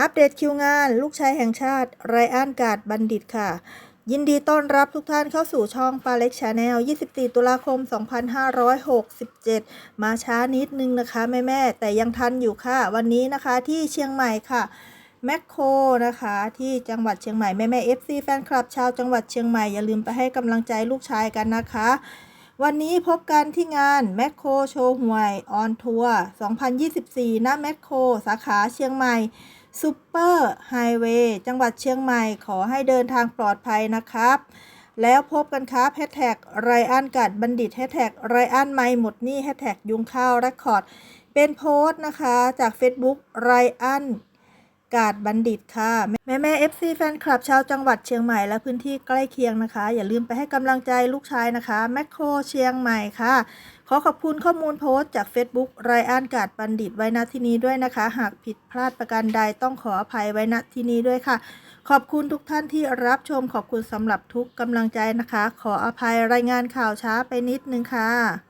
อัปเดตคิวงาน ลูกชายแห่งชาติไรอันกาดบัณฑิตค่ะ ยินดีต้อนรับทุกท่านเข้าสู่ช่องปาเล็กชาแนล 24 ตุลาคม 2567 มาช้านิดนึงนะคะแม่แม่แต่ยังทันอยู่ค่ะ วันนี้นะคะที่เชียงใหม่ค่ะแมคโครนะคะ ที่จังหวัดเชียงใหม่ แม่แม่เอฟซีแฟนคลับ ชาวจังหวัดเชียงใหม่ อย่าลืมไปให้กำลังใจลูกชายกันนะคะวันนี้พบกันที่งานแมคโครโชว์หวยออนทัวร์2024 ณ แมคโครสาขาเชียงใหม่ ซูเปอร์ไฮเวย์จังหวัดเชียงใหม่ขอให้เดินทางปลอดภัยนะครับ แล้วพบกันครับแฮชแท็กไรอันกัดบัณฑิตแฮชแท็กไรอันไม่หมดหนี่แฮชแท็กยุงข้าวรคคอร์ดเป็นโพสต์นะคะจาก Facebook ไรอัน กาดบัณฑิตค่ะ แม่แม่เอฟซีแฟนคลับชาวจังหวัดเชียงใหม่และพื้นที่ใกล้เคียงนะคะ อย่าลืมไปให้กำลังใจลูกชายนะคะแมคโครเชียงใหม่ค่ะ ขอขอบคุณข้อมูลโพสต์จาก Facebook ไรอันกาดบัณฑิตไว้ณที่นี้ด้วยนะคะ หากผิดพลาดประการใดต้องขออภัยไว้ณที่นี้ด้วยค่ะ ขอบคุณทุกท่านที่รับชมขอบคุณสำหรับทุกกำลังใจนะคะ ขออภัยรายงานข่าวช้าไปนิดนึงค่ะ